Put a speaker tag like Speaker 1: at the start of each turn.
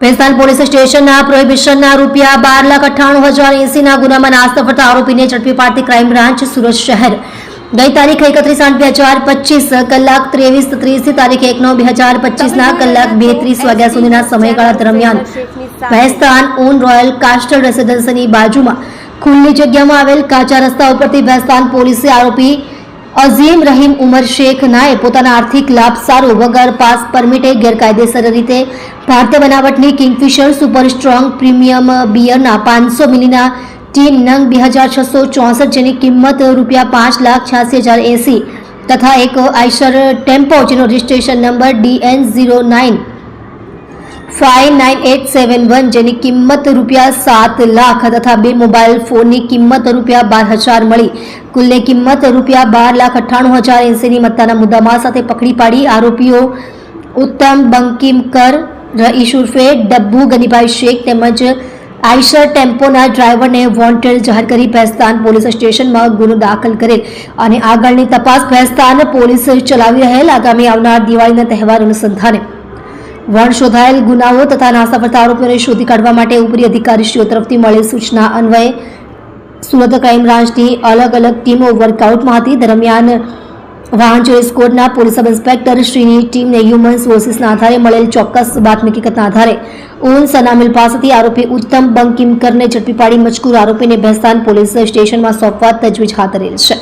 Speaker 1: Bhestan police સ્ટેશનના પ્રોહિબિશનના રૂપિયા બાર લાખ અઠ્ઠાણું હજાર એસીના ગુનામાં નાસ્તા ફરતા આરોપીને ઝડપી પાડતી ક્રાઇમ બ્રાન્ચ સુરત શહેર. ગઈ તારીખ એકત્રીસ આઠ બે હજાર પચીસ કલાક ત્રેવીસ ત્રીસથી તારીખ એક નવ બે હજાર પચીસના કલાક બે ત્રીસ વાગ્યા સુધીના સમયગાળા દરમિયાન ભેસ્તાન ઓન રોયલ કાસ્ટર રેસિડેન્સીની બાજુમાં ખુલ્લી જગ્યામાં આવેલ કાચા રસ્તા ઉપરથી ભેસ્તાન પોલીસે આરોપી અઝીમ રહીમ ઉમર શેખ નાએ પોતાના આર્થિક લાભ સારો વગર પાસ પરમિટે ગેરકાયદેસર રીતે ભારતીય બનાવટની કિંગફિશર સુપર સ્ટ્રોંગ પ્રીમિયમ બિયરના પાંચસો મિલીના ટીન નંગ બે હજાર છસો ચોસઠ જેની કિંમત રૂપિયા પાંચ લાખ છ્યાસી હજાર એંસી તથા એક આઈશર ટેમ્પો જેનો registration number D N zero nine five nine eight seven one જેની કિંમત રૂપિયા સાત લાખ તથા બે મોબાઈલ ફોનની કિંમત રૂપિયા બાર હજાર મળી. કુલની કિંમત રૂપિયા બાર લાખ અઠ્ઠાણું હજાર એંસીની મત્તાના મુદ્દામાલ સાથે પકડી પાડી આરોપીઓ ઉત્તમ બંકિમકર, રઈશ ઉર્ફે ડબ્બુ, ગનીભાઈ શેખ તેમજ આઈશર ટેમ્પોના ડ્રાઈવરને વોન્ટેડ જાહેર કરી ભેસ્તાન પોલીસ સ્ટેશનમાં ગુનો દાખલ કરેલ અને આગળની તપાસ ભેસ્તાન પોલીસ ચલાવી રહેલ આગામી આવનાર દિવાળીના તહેવાર અનુસંધાને. વણ શોધાયેલ ગુનાઓ તથા નાસફળતા આરોપીઓને શોધી કાઢવા માટે ઉપરી અધિકારીશ્રીઓ તરફથી મળેલ સૂચના અન્વયે સુરત ક્રાઇમ બ્રાન્ચની અલગ અલગ ટીમો વર્કઆઉટમાં હતી. દરમિયાન વાહન ચોરી સ્કોડના પોલીસ સબ ઇન્સ્પેક્ટર શ્રીની ટીમને હ્યુમન સોર્સિસના આધારે મળેલ ચોક્કસ બાતમી હકીકતના આધારે ઓન સનામિલ પાસેથી આરોપી ઉત્તમ બંકિમકરને ઝડપી પાડી મજકૂર આરોપીને ભેસ્તાન પોલીસ સ્ટેશનમાં સોંપવા તજવીજ હાથ ધરેલ છે.